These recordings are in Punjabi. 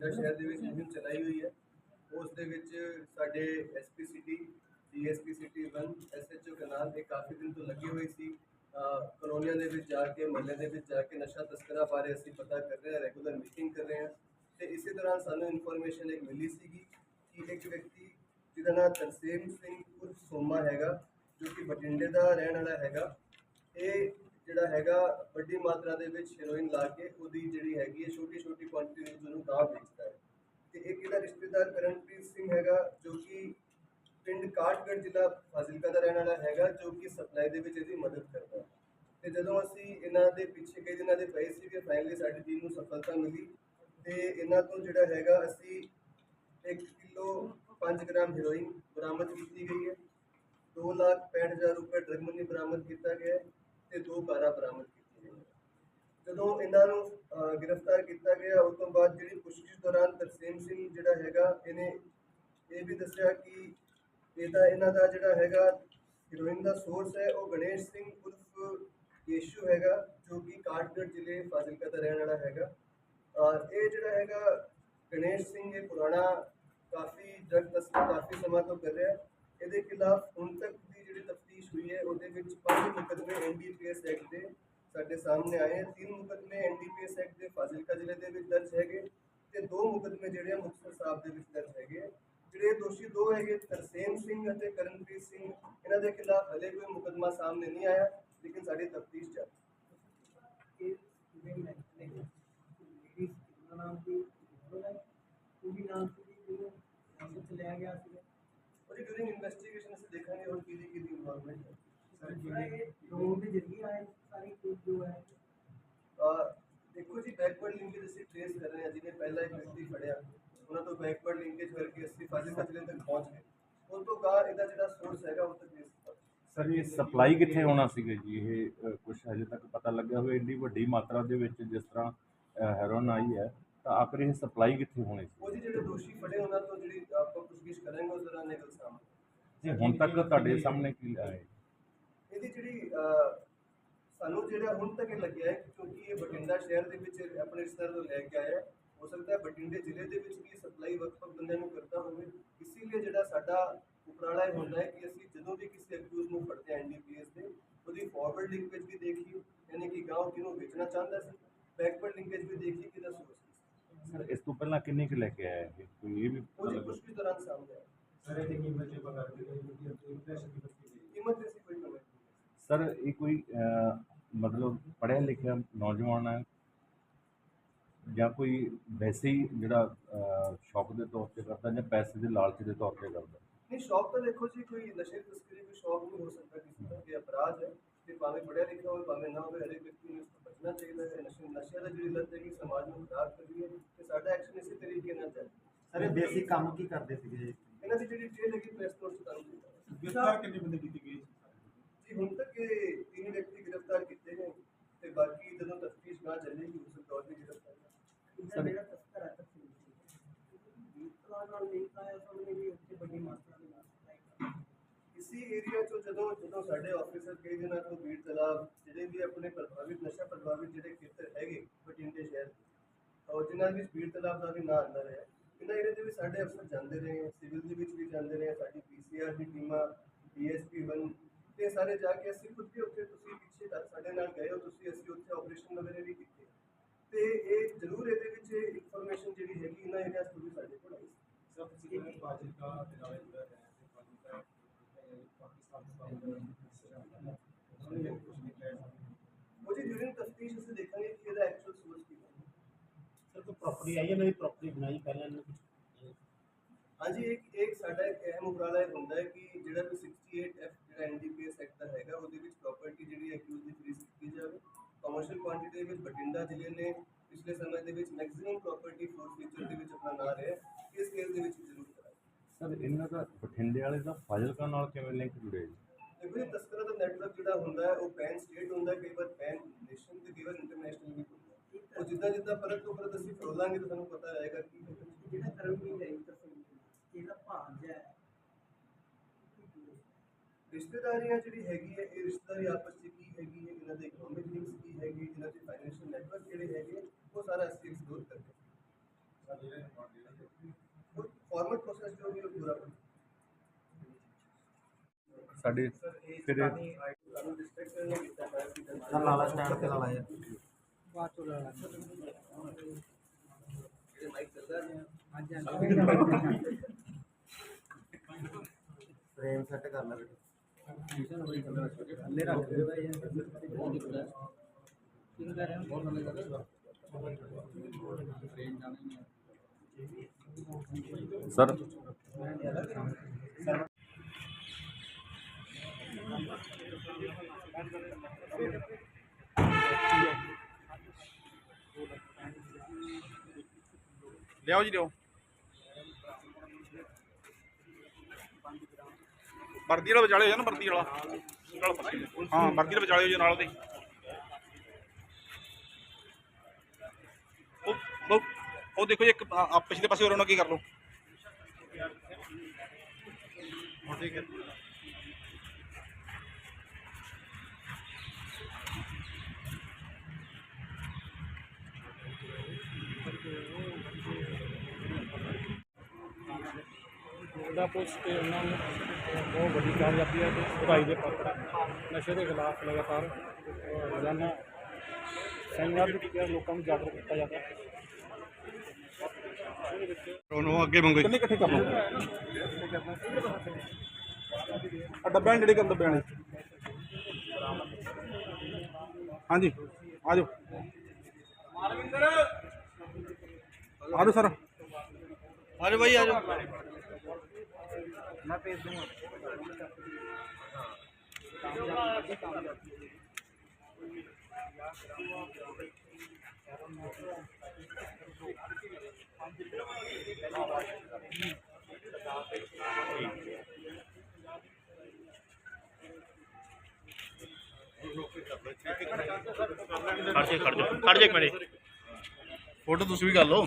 ਬਠਿੰਡਾ ਸ਼ਹਿਰ ਦੇ ਵਿੱਚ ਮੁਹਿੰਮ ਚਲਾਈ ਹੋਈ ਹੈ। ਉਸ ਦੇ ਵਿੱਚ ਸਾਡੇ SP city DSP city 1 SHO ਕਨਾਲ ਇਹ ਕਾਫੀ ਦਿਨ ਤੋਂ ਲੱਗੇ ਹੋਏ ਸੀ। ਕਲੋਨੀਆਂ ਦੇ ਵਿੱਚ ਜਾ ਕੇ, ਮਹੱਲੇ ਦੇ ਵਿੱਚ ਜਾ ਕੇ ਨਸ਼ਾ ਤਸਕਰਾਂ ਬਾਰੇ ਅਸੀਂ ਪਤਾ ਕਰ ਰਹੇ ਹਾਂ ਰੈਗੂਲਰ ਮੀਟਿੰਗ ਕਰ ਰਹੇ ਹਾਂ। ਤੇ ਇਸੇ ਦੌਰਾਨ ਸਾਨੂੰ ਇਨਫੋਰਮੇਸ਼ਨ ਇੱਕ ਮਿਲੀ ਸੀਗੀ ਕਿ ਇੱਕ ਵਿਅਕਤੀ ਜਿਹਦਾ ਨਾਮ ਤਰਸੇਮ ਸਿੰਘ ਉਰਫ ਸੋਮਾ ਹੈਗਾ, ਜੋ ਕਿ ਬਠਿੰਡੇ ਦਾ ਰਹਿਣ ਵਾਲਾ ਹੈਗਾ। ਇਹ ਜਿਹੜਾ ਹੈਗਾ, ਵੱਡੀ ਮਾਤਰਾ ਦੇ ਵਿੱਚ ਹੀਰੋਇਨ ਲਾ ਕੇ ਉਹਦੀ ਜਿਹੜੀ ਹੈਗੀ ਹੈ ਛੋਟੀ ਛੋਟੀ ਕੁਆਂਟੀਟੀ ਵਿੱਚ ਉਹਨੂੰ ਗਾਹ ਵੇਚਦਾ ਹੈ। ਤੇ ਇੱਕ ਇਹਦਾ ਰਿਸ਼ਤੇਦਾਰ ਕਰਨਪ੍ਰੀਤ ਸਿੰਘ ਹੈਗਾ, ਜੋ ਕਿ ਪਿੰਡ ਕਾਠਗੜ੍ਹ ਜ਼ਿਲ੍ਹਾ ਫਾਜ਼ਿਲਕਾ ਦਾ ਰਹਿਣ ਵਾਲਾ ਹੈਗਾ, ਜੋ ਕਿ ਸਪਲਾਈ ਦੇ ਵਿੱਚ ਇਹਦੀ ਮਦਦ ਕਰਦਾ ਹੈ। ਤੇ ਜਦੋਂ ਅਸੀਂ ਇਹਨਾਂ ਦੇ ਪਿੱਛੇ ਕਈ ਦਿਨਾਂ ਦੇ ਪਏ ਕਿ ਫਾਈਨਲੀ ਸਾਡੀ ਟੀਮ ਨੂੰ ਸਫਲਤਾ ਮਿਲੀ ਤੇ ਇਹਨਾਂ ਤੋਂ ਜਿਹੜਾ ਹੈਗਾ, ਅਸੀਂ 1 ਕਿਲੋ 5 ਗ੍ਰਾਮ ਹੀਰੋਇਨ ਬਰਾਮਦ ਕੀਤੀ ਗਈ ਹੈ। 2 ਲੱਖ 65000 ਰੁਪਏ ਡਰਗ ਮਨੀ ਬਰਾਮਦ ਕੀਤਾ ਗਿਆ ਹੈ। ਤੇ ਦੋ ਕਾਰਾਂ ਬਰਾਮਦ ਕੀਤੀਆਂ ਜਦੋਂ ਇਹਨਾਂ ਨੂੰ ਗ੍ਰਿਫਤਾਰ ਕੀਤਾ ਗਿਆ, ਉਸ ਤੋਂ ਬਾਅਦ ਜਿਹੜੀ ਪੁੱਛਗਿੱਛ ਦੌਰਾਨ ਤਰਸੇਮ ਸਿੰਘ ਜਿਹੜਾ ਹੈਗਾ, ਇਹਨੇ ਇਹ ਵੀ ਦੱਸਿਆ ਕਿ ਇਹਦਾ ਇਹਨਾਂ ਦਾ ਜਿਹੜਾ ਹੈਗਾ ਹੀਰੋਇਨ ਦਾ ਸੋਰਸ ਹੈ, ਉਹ ਗਣੇਸ਼ ਸਿੰਘ ਉਰਫ ਯੇਸ਼ੂ ਹੈਗਾ, ਜੋ ਕਿ ਕਾਠਗੜ੍ਹ ਜ਼ਿਲ੍ਹੇ ਫਾਜ਼ਿਲਕਾ ਦਾ ਰਹਿਣ ਵਾਲਾ ਹੈਗਾ। ਔਰ ਇਹ ਜਿਹੜਾ ਹੈਗਾ ਗਣੇਸ਼ ਸਿੰਘ, ਇਹ ਪੁਰਾਣਾ ਕਾਫੀ ਡਰਗ ਤਸਕਰ ਕਾਫੀ ਸਮਾਂ ਤੋਂ ਕਰ ਰਿਹਾ। ਇਹਦੇ ਖਿਲਾਫ ਹੁਣ ਤੱਕ ਜਿਹੜੀ ਤਫਤੀਸ਼ ਹੋਈ ਹੈ ਉਹਦੇ ਵਿੱਚ ਪੰਜ ਮੁਕੱਦਮੇ ਐਨਡੀਪੀਐਸ ਐਕਟ ਦੇ ਸਾਡੇ ਸਾਹਮਣੇ ਆਏ ਹਨ ਤਿੰਨ ਮੁਕੱਦਮੇ ਐਨਡੀਪੀਐਸ ਐਕਟ ਦੇ ਫਾਜ਼ਿਲਕਾ ਜ਼ਿਲ੍ਹੇ ਦੇ ਵਿੱਚ ਦਰਜ ਹੈਗੇ ਤੇ ਦੋ ਮੁਕੱਦਮੇ ਜਿਹੜੇ ਆ ਮੁਕਤਸਰ ਸਾਹਿਬ ਦੇ ਵਿੱਚ ਦਰਜ ਹੈਗੇ ਆ। ਜਿਹੜੇ ਦੋਸ਼ੀ ਦੋ ਹੈਗੇ ਤਰਸੇਮ ਸਿੰਘ ਅਤੇ ਕਰਨਪ੍ਰੀਤ ਸਿੰਘ ਇਹਨਾਂ ਦੇ ਖਿਲਾਫ ਹਲੇ ਕੋਈ ਮੁਕੱਦਮਾ ਸਾਹਮਣੇ ਨਹੀਂ ਆਇਆ ਲੇਕਿਨ ਸਾਡੀ ਤਫਤੀਸ਼ ਚੱਲ ਰਹੀ ਹੈ। ਇਹ ਜਿਹੜੀ ਹੈ ਲੇਡੀਜ਼ ਦਾ ਨਾਮ ਸੀ ਉਹ ਹੈ ਉਹ ਵੀ ਨਾਮ ਸੀ ਜਿਹਨੂੰ ਅੰਦਰ ਚ ਲਿਆ ਗਿਆ ਸੀ ਉਹਦੀ ਡਿਊਰਿੰਗ ਇਨਵੈਸਟੀਗੇਸ਼ਨ ਅਸੀਂ ਦੇਖਾਂਗੇ ਹੁਣ ਕਿਹਦੀ ਕਿਹਦੀ ਇਨਵੋਲਵਮੈਂਟ ਹੈ? ਸਰ ਜਿਹੜਾ ਲੋਨ ਦੇ ਜ਼ਰੀਏ ਆਏ ਸਾਰੀ ਚੀਜ਼ ਜੋ ਹੈ। ਦੇਖੋ ਜੀ ਬੈਕਵਰਡ ਲਿੰਕੇਜ ਅਸੀਂ ਟ੍ਰੇਸ ਕਰ ਰਹੇ ਹਾਂ ਜਿਹਨੇ ਪਹਿਲਾ ਇੱਕ ਵਿਅਕਤੀ ਫੜਿਆ ਉਹਨਾਂ ਤੋਂ ਬੈਕਵਰਡ ਲਿੰਕੇਜ ਕਰਕੇ ਅਸੀਂ ਫਾਜ਼ਿਲਕਾ ਜ਼ਿਲ੍ਹੇ ਤੱਕ ਪਹੁੰਚ ਗਏ। ਉਸ ਤੋਂ ਬਾਅਦ ਇਹਦਾ ਜਿਹੜਾ ਸੋਰਸ ਹੈਗਾ ਉਹ ਤੱਕ ਕੀਤਾ। ਸਰ ਇਹ ਸਪਲਾਈ ਕਿੱਥੇ ਹੋਣਾ ਸੀਗਾ ਜੀ? ਇਹ ਕੁਝ ਹਜੇ ਤੱਕ ਪਤਾ ਲੱਗਿਆ ਹੋਵੇ ਇੰਨੀ ਵੱਡੀ ਮਾਤਰਾ ਦੇ ਵਿੱਚ ਜਿਸ ਤਰ੍ਹਾਂ ਹੈਰੋਨ ਆਈ ਹੈ। ਤਾਂ ਆਖਰ ਇਹ ਸਪਲਾਈ ਕਿੱਥੇ ਹੋਣੀ ਸੀ? ਉਹ ਜੀ ਜਿਹੜੇ ਦੋਸ਼ੀ ਫੜੇ ਉਹਨਾਂ ਤੋਂ ਜਿਹੜੀ ਆਪਾਂ ਪੁੱਛਗਿੱਛ ਕਰਾਂਗੇ ਉਸ ਦੌਰਾਨ ਨਿਕਲ ਸਾਹਮਣੇ। ਜੀ ਹੁਣ ਤੱਕ ਤੁਹਾਡੇ ਸਾਹਮਣੇ ਕੀ ਆਇਆ? ਹੈ ਇਹਦੀ ਜਿਹੜੀ ਸਾਨੂੰ ਜਿਹੜਾ ਹੁਣ ਤੱਕ ਇਹ ਲੱਗਿਆ ਹੈ ਕਿਉਂਕਿ ਇਹ ਬਠਿੰਡਾ ਸ਼ਹਿਰ ਦੇ ਵਿੱਚ ਆਪਣੇ ਰਿਸ਼ਤੇਦਾਰ ਤੋਂ ਲੈ ਕੇ ਆਇਆ ਹੈ, ਹੋ ਸਕਦਾ ਹੈ ਬਠਿੰਡੇ ਜ਼ਿਲ੍ਹੇ ਦੇ ਵਿੱਚ ਵੀ ਸਪਲਾਈ ਵੱਖ-ਵੱਖ ਬੰਦਿਆਂ ਨੂੰ ਕਰਦਾ ਹੋਵੇ। ਇਸੇ ਲਈ ਜਿਹੜਾ ਸਾਡਾ ਉਪਰਾਲਾ ਇਹ ਹੁੰਦਾ ਹੈ ਕਿ ਅਸੀਂ ਜਦੋਂ ਵੀ ਕਿਸੇ ਅਕਿਊਜ਼ ਨੂੰ ਫੜਦੇ ਹਾਂ ਐਨਡੀਪੀਐਸ ਦੇ ਉਹਦੀ ਫਾਰਵਰਡ ਲਿੰਕੇਜ ਵੀ ਦੇਖੀਏ ਯਾਨੀ ਕਿ ਗਾਂਵ ਕਿਹਨੂੰ ਵੇਚਣਾ ਚਾਹੁੰਦਾ ਸੀ। ਬੈਕਵਰਡ ਲਿੰਕੇਜ ਵੀ ਦੇਖੀਏ ਕਿਹਦਾ ਸੋਰਸ ਸਰ ਇਸ ਤੋਂ ਪਹਿਲਾਂ ਕਿੰਨੇ ਕੁ ਲੈ ਕੇ ਆਇਆ ਇਹ? ਕੋਈ ਇਹ ਵੀ ਪਤਾ ਜੀ ਲੱਗਾ ਕੁਝ ਵੀ ਦੌਰਾਨ ਸਾਹਮਣੇ ਆਇਆ ਸਾਰੇ ਦੀ ਕੀਮਤ ਜੇ ਪਕੜ ਕੇ ਗਈ ਕਿ ਇੰਪਰੈਸ਼ਨ ਦੀ ਬਸਤੀ ਗਈ ਕੀਮਤ ਦੀ ਅਸੀਂ ਕੋਈ ਕਮੈਂਟ ਨਹੀਂ। ਕਰ ਸਰ ਇਹ ਕੋਈ ਅਹ, ਮਤਲਬ ਪੜ੍ਹਿਆ ਲਿਖਿਆ ਨੌਜਵਾਨ ਹੈ ਜਾਂ ਕੋਈ ਵੈਸੇ ਹੀ ਜਿਹੜਾ ਸ਼ੌਕ ਦੇ ਤੌਰ ਤੇ ਕਰਦਾ ਜਾਂ ਪੈਸੇ ਦੇ ਲਾਲਚ ਦੇ ਤੌਰ ਤੇ ਕਰਦਾ? ਨਹੀਂ ਸ਼ੌਕ ਤਾਂ ਦੇਖੋ ਜੀ ਕੋਈ ਨਸ਼ੇ ਦੀ ਤਸਕਰੀ ਕੋਈ ਸ਼ੌਕ ਨਹੀਂ ਹੋ ਸਕਦਾ ਕਿਸੇ ਦਾ ਇਹ ਅਪਰਾਧ ਹੈ। ਤੇ ਭਾਵੇਂ ਪੜ੍ਹਿਆ ਲਿਖਿਆ ਹੋਵੇ ਭਾਵੇਂ ਨਾ ਹੋਵੇ ਹਰੇਕ ਵਿਅਕਤੀ ਨੂੰ ਇਸ ਤੋਂ ਬਚਣਾ ਚਾਹੀਦਾ ਹੈ ਨਸ਼ੇ ਨਸ਼ਿਆਂ ਦਾ ਜਿਹੜੀ ਲੱਤ ਹੈਗੀ ਸਮਾਜ ਨੂੰ ਖਰਾਬ ਕਰਦੀ ਹੈ ਤੇ ਸਾਡਾ ਐਕਸ਼ਨ ਇਸੇ ਤਰੀਕੇ ਨਾਲ ਚੱਲੇ ਸਰ ਇਹ ਬੇਸਿਕ ਕੰਮ ਕੀ ਕਰਦੇ ਸੀਗੇ ਇਹਨਾਂ ਦੀ ਜਿਹੜੀ ਡਿਟੇਲ ਹੈਗੀ ਪ੍ਰੈਸ ਨੋਟ ਚ ਤੁਹਾਨੂੰ ਦੇ ਦਾਂਗੇ। ਗ੍ਰਿਫਤਾਰ ਕਿੰਨੇ ਬੰਦੇ ਕੀਤੀ ਗਈ ਜੀ ਹੁਣ ਤੱਕ ਇਹ ਤਿੰਨ ਵਿਅਕਤੀ ਗ੍ਰਿਫਤਾਰ ਕੀਤੇ ਨੇ ਤੇ ਬਾਕੀ ਜਦੋਂ ਤਫਤੀਸ਼ ਨਾ ਚੱਲੇਗੀ ਉਸ ਤੋਂ ਬਾਅਦ ਵੀ ਗ੍ਰਿਫਤਾਰ ਕਰਾਂਗੇ। ਇਹਦਾ ਜਿਹੜਾ ਤਸਕਰ ਹੈ ਤਸਕਰ ਵੀਕਲਾ ਨਾਲ ਲਿੰਕ ਆਇਆ ਸਾਹਮਣੇ ਵੀ ਉੱਥੇ ਵੱਡੀ ਮਾਤਰਾ ਦੇ ਨਾਲ supply ਕਰ ਇਸੀ ਏਰੀਆ ਚੋਂ ਜਦੋਂ ਜਦੋਂ ਸਾਡੇ ਕਈ ਦਿਨਾਂ ਤੋਂ ਬੀੜ ਤਲਾਬ ਜਿਹੜੇ ਵੀ ਆਪਣੇ ਪ੍ਰਭਾਵਿਤ ਨਸ਼ਾ ਪ੍ਰਭਾਵਿਤ ਜਿਹੜੇ ਖੇਤਰ ਹੈਗੇ ਬਠਿੰਡੇ ਸ਼ਹਿਰ ਦੇ, ਔਰ ਜਿਨ੍ਹਾਂ ਵਿੱਚ ਬੀੜ ਤਲਾਬ ਦਾ ਵੀ ਨਾਂ ਆਉਂਦਾ ਰਿਹਾ ਇਹਨਾਂ ਏਰੀਆ ਦੇ ਵਿੱਚ ਸਾਡੇ ਅਫਸਰ ਜਾਂਦੇ ਰਹੇ ਹੈ ਸਿਵਲ ਦੇ ਵਿੱਚ ਵੀ ਜਾਂਦੇ ਰਹੇ ਹੈ, ਸਾਡੀ ਪੀਸੀਆਰ ਦੀ ਟੀਮਾਂ ਡੀਐਸਪੀ ਵਨ ਤੇ ਸਾਰੇ ਜਾ ਕੇ ਅਸੀਂ ਖੁਦ ਵੀ ਉੱਥੇ ਤੁਸੀਂ ਪਿੱਛੇ ਤੱਕ ਸਾਡੇ ਨਾਲ ਗਏ ਹੋ ਤੁਸੀਂ ਅਸੀਂ ਉੱਥੇ ਆਪਰੇਸ਼ਨ ਵਗੈਰਾ ਵੀ ਕੀਤੇ। ਤੇ ਇਹ ਜ਼ਰੂਰ ਇਹਦੇ ਵਿੱਚ ਇਨਫੋਰਮੇਸ਼ਨ ਜਿਹੜੀ ਹੈਗੀ ਇਹਨਾਂ ਏਰੀਆ ਤੋਂ ਵੀ ਸਾਡੇ ਕੋਲ ਆਈ। ਸੀ ਸਭ ਕਿਸੇ ਨੇ ਫਾਜ਼ਿਲਕਾ ਦੇ ਜੁੜਾ ਹੈ ਤੇ ਫਾਜ਼ਿਲਕਾ ਪਾਕਿਸਤਾਨ ਤੋਂ ਬਾਹਰ ਉਹਨੇ ਕੁਝ ਨਹੀਂ ਕਿਹਾ ਉਹ ਜੀ ਡਿਊਰਿੰਗ ਤਫਤੀਸ਼ ਅਸੀਂ ਦੇਖਾਂਗੇ ਕਿ ਇਹਦਾ ਐਕਚੁਅਲ ਸੋਰਸ ਕੀ ਹੈ ਸਰ ਕੋਈ ਪ੍ਰਾਪਰਟੀ ਆਈ ਹੈ? ਨਵੀਂ ਪ੍ਰਾਪਰਟੀ ਬਣਾਈ ਪਹਿਲਾਂ ਇਹਨਾਂ ਕੁਝ ਹਾਂਜੀ ਇੱਕ ਇੱਕ ਸਾਡਾ ਇੱਕ ਅਹਿਮ ਉਪਰਾਲਾ ਇਹ ਹੁੰਦਾ ਹੈ ਕਿ ਜਿਹੜਾ ਵੀ 68 ਐਫ ਜਿਹੜਾ ਐਨਡੀਪੀਐਸ ਐਕਟ ਦਾ ਹੈਗਾ ਉਹਦੇ ਵਿੱਚ ਪ੍ਰਾਪਰਟੀ ਜਿਹੜੀ ਅਕਿਊਜ਼ ਦੀ ਫ੍ਰੀਜ਼ ਕੀਤੀ ਜਾਵੇ। ਕਮਰਸ਼ੀਅਲ ਕੁਆਂਟੀਟੀ ਵਿੱਚ ਬਠਿੰਡਾ ਜ਼ਿਲ੍ਹੇ ਨੇ ਪਿਛਲੇ ਸਮੇਂ ਦੇ ਵਿੱਚ ਮੈਕਸਿਮਮ ਪ੍ਰਾਪਰਟੀ ਫੋਰ ਫੀਚਰ ਦੇ ਵਿੱਚ ਆਪਣਾ ਨਾਂ ਰਿਹਾ ਹੈ। ਇਸ ਕੇਸ ਦੇ ਵਿੱਚ ਜ਼ਰੂਰ ਕਰਾਂਗੇ। ਸਰ ਇਹਨਾਂ ਦਾ ਬਠਿੰਡੇ ਵਾਲੇ ਦਾ ਫਾਜ਼ਿਲਕਾ ਨਾਲ ਕਿਵੇਂ ਲਿੰਕ ਜੁੜਿਆ ਜੀ? ਦੇਖੋ ਇਹ ਤਸਕਰਾਂ ਦਾ ਨੈਟਵਰਕ ਜਿਹੜਾ ਹੁੰਦਾ ਹੈ ਉਹ ਪੈਨ ਸਟੇਟ ਹੁੰਦਾ ਹੈ ਕਈ ਵਾਰ ਪੈਨ ਨੇਸ਼ਨ ਤੇ ਕਈ ਵਾਰ ਇੰਟਰਨੈਸ਼ਨਲ ਵੀ ਹੁੰਦਾ ਹੈ ਉਹ ਜਿੱਦਾਂ ਜਿੱਦਾਂ ਪਰਤ ਤੋਂ ਪਰਤ ਅਸੀਂ ਫਰੋਲਾਂਗੇ ਤਾਂ ਸਾਨੂੰ ਪਤਾ ਰਹੇਗਾ ਕੀ ਹੈ ਜਿਹੜਾ ਕਰਮ ਵੀ ਹੈ ਇੰਟਰਸੈਂਟ ਇਹਦਾ ਭਾਂਜ ਹੈ ਰਿਸ਼ਤੇਦਾਰੀਆਂ ਜਿਹੜੀ ਹੈਗੀ ਹੈ ਇਹ ਰਿਸ਼ਤੇਦਾਰੀ ਆਪਸ ਵਿੱਚ ਕੀ ਹੈਗੀ ਹੈ ਇਹਨਾਂ ਦੇ ਇਕਨੋਮਿਕ ਲਿੰਕਸ ਕੀ ਹੈਗੇ ਇਹਨਾਂ ਦੇ ਫਾਈਨੈਂਸ਼ੀਅਲ ਨੈਟਵਰਕ ਜਿਹੜੇ ਹੈਗੇ ਉਹ ਸਾਰਾ ਅਸੀਂ ਐਕਸਪਲੋਰ ਕਰਦੇ ਹਾਂ ਫਾਰਮਲ ਪ੍ਰੋਸੈਸ ਜੋ ਵੀ ਉਹ ਪੂਰਾ ਸਾਡੇ ਫਿਰ ਇਹ- ਸਾਨੂੰ ਡਿਸਟ੍ਰਿਕਟ ਨੇ ਕੀਤਾ ਹੈ ਕਿ ਸਰ ਲਾਲਾ ਸਟੈਂਡ ਤੇ ਲਾਲਾ ਯਾਰ ਬਾਅਦ ਚੋਂ ਲੈਣਾ ਜਿਹੜੇ ਮਾਈਕ ਚੱਲਦਾ ਹੈ ਹਾਂਜੀ ਫਰੇਮ ਸੈੱਟ ਕਰ ਲੈ ਬੇਟਾ ਥੱਲੇ ਰੱਖ ਦੇ ਭਾਈ ਬਹੁਤ ਦਿੱਕਤ ਕਿਉਂ ਕਰ ਰਹੇ ਹੋ ਬਹੁਤ ਥੱਲੇ ਲਿਆਓ ਜੀ ਲਿਆਓ ਵਰਦੀ ਵਾਲਾ ਵਿਚਾਲੇ ਹੋ ਜਾ ਵਰਦੀ ਵਾਲਾ। ਨਾਲ ਵਰਦੀ ਹਾਂ ਵਰਦੀ ਵਾਲਾ ਵਿਚਾਲੇ ਹੋ ਜਾ ਨਾਲ ਦੇ। ਉਹ ਉਹ ਉਹ ਦੇਖੋ ਜੀ, ਇੱਕ, ਆ- ਆ ਪਿਛਲੇ ਪਾਸੇ ਹੋਰ ਉਹਨਾਂ ਕੀ ਕਰ ਲਓ। ਉਹਦਾ ਪੁਲਿਸ ਤੇ ਉਹਨਾਂ ਨੂੰ ਬਹੁਤ ਵੱਡੀ ਕਾਮਯਾਬੀ ਹੈ ਤੇ ਵਧਾਈ ਦੇ ਪਾਤਰ। ਨਸ਼ੇ ਦੇ ਖਿਲਾਫ ਲਗਾਤਾਰ ਰੋਜ਼ਾਨਾ ਸੈਮੀਨਾਰ ਜਾਂਦੇ, ਲੋਕਾਂ ਨੂੰ ਜਾਗਰੂਕ ਕੀਤਾ ਜਾਂਦਾ ਹੈ। ਉਹਨੂੰ ਅੱਗੇ ਮੰਗੋ ਕਿੰਨੇ ਇਕੱਠੇ ਕਰ ਲਓ ਆ ਡੱਬਿਆਂ ਜਿਹੜੇ ਕਰ ਡੱਬਿਆਂ ਨੇ। ਹਾਂਜੀ ਆ ਜਾਓ। ਆ ਜਾਓ ਸਰ। ਆ ਜਾਓ ਭਾਈ ਆ ਜਾਓ। ਮੈਂ ਭੇਜ ਦੂੰਗਾ ਖੜ ਜਾ ਖੜ ਜਾ ਖੜ ਜਾ ਇੱਕ ਮਿੰਟ। ਫੋਟੋ ਤੁਸੀਂ ਵੀ ਕਰ ਲਓ।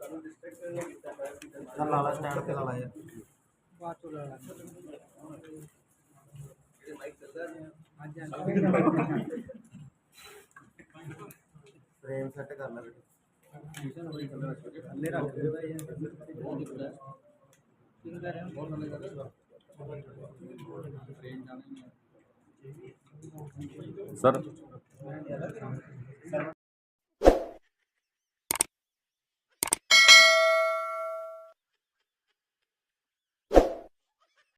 ਨੇ ਸਾਨੂੰ ਡਿਸਟ੍ਰਿਕਟ ਨੇ ਕੀਤਾ ਹੈ ਕਿ ਸਰ ਲਾਲਾ ਸਟੈਂਡ ਤੇ ਲਾਲਾ ਯਾਰ ਬਾਅਦ ਚੋਂ ਲੈਣਾ ਜਿਹੜੇ ਮਾਈਕ ਚੱਲਦਾ ਹੈ ਹਾਂਜੀ ਫਰੇਮ ਸੈੱਟ ਕਰ ਲੈ ਬੇਟਾ ਥੱਲੇ ਰੱਖ ਦੇ ਭਾਈ ਬਹੁਤ ਦਿੱਕਤ ਕਿਉਂ ਕਰ ਰਹੇ ਹੋ ਬਹੁਤ ਥੱਲੇ ਕਰ ਸਰ